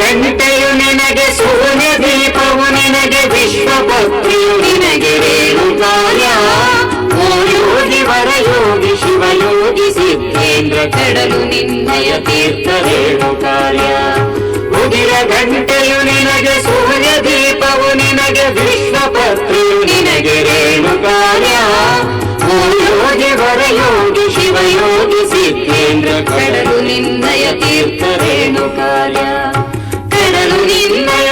ಗಂಟೆಯು ನಿನಗೆ ಸೂರ್ಯ ದೀಪವು ನಿನಗೆ ವಿಶ್ವಪತ್ರಿಯು ನಿನಗೆ ರೇಣುಕಾರ್ಯ ಓ ಯೋಗಿ ವರಯೋಗಿ ಶಿವಯೋಗಿ ಸಿದ್ಧೇಂದ್ರ ಕಡಲು ನಿನ್ನಯ ತೀರ್ಥ ರೇಣುಕಾರ್ಯ ಉದಿರ ಗಂಟೆಯು ನಿನಗೆ ಸೂರ್ಯ ದೀಪವು ನಿನಗೆ ವಿಶ್ವಪತ್ರಿಯು ನಿನಗೆ ರೇಣುಕಾರ್ಯ ಓ ಯೋಗಿ ವರಯೋಗಿ ಶಿವಯೋಗಿ ಸಿದ್ಧೇಂದ್ರ ಕಡಲು ನಿನ್ನಯ ತೀರ್ಥ ರೇಣುಕಾರ್ಯ made.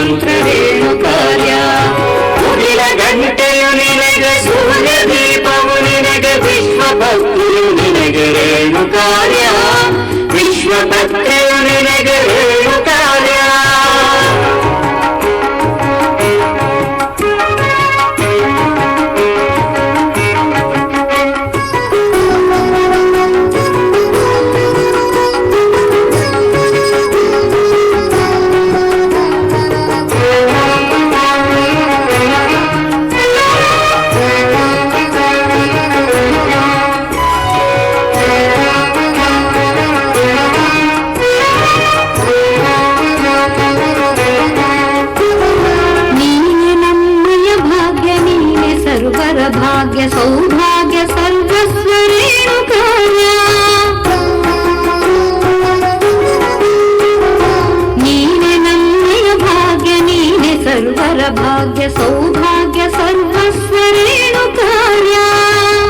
encontrarei. भाग्य सौभाग्य सर्वस्वरेणुकाया नीने नन्नय भाग्य नीने सर्वर भाग्य सौभाग्य सर्वस्वरेणुकाया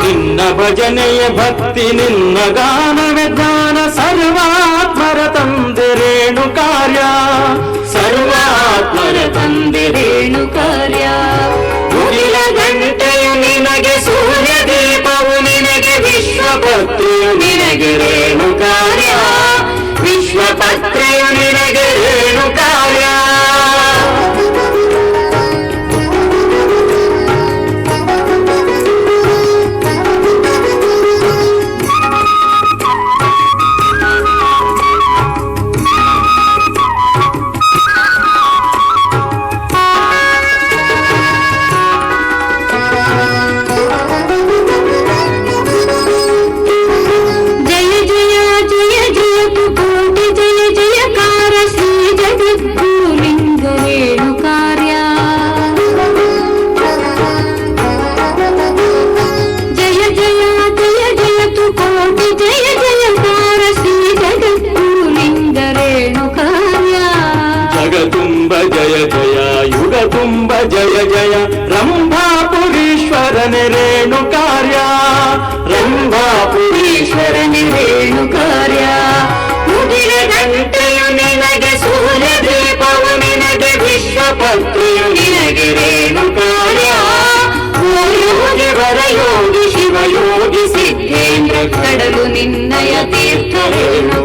निन्न भजनय भक्ति निन्न गानवे ज्ञान सर्वात्मरतम् ರಂಭಾಪುರೀಶ್ವರನೆ ರೇಣು ಕಾರ್ಯ ರಂಭಾಪುರೀಶ್ವರನೇ ರೇಣುಕಾರ್ಯ ಉದಿರ ಗಂಟೆಯು ನಿನಗೆ ಸೂರ್ಯ ದೀಪವು ನಿನಗೆ ವಿಶ್ವಪತ್ರಿಯು ನಿನಗೆ ರೇಣುಕಾರ್ಯ ಓ ಯೋಗಿ ವರಯೋಗಿ ಶಿವಯೋಗಿ ಸಿದ್ಧೇಂದ್ರ ಕಡಲು ನಿನ್ನಯ ತೀರ್ಥ ರೇಣುಕಾರ್ಯ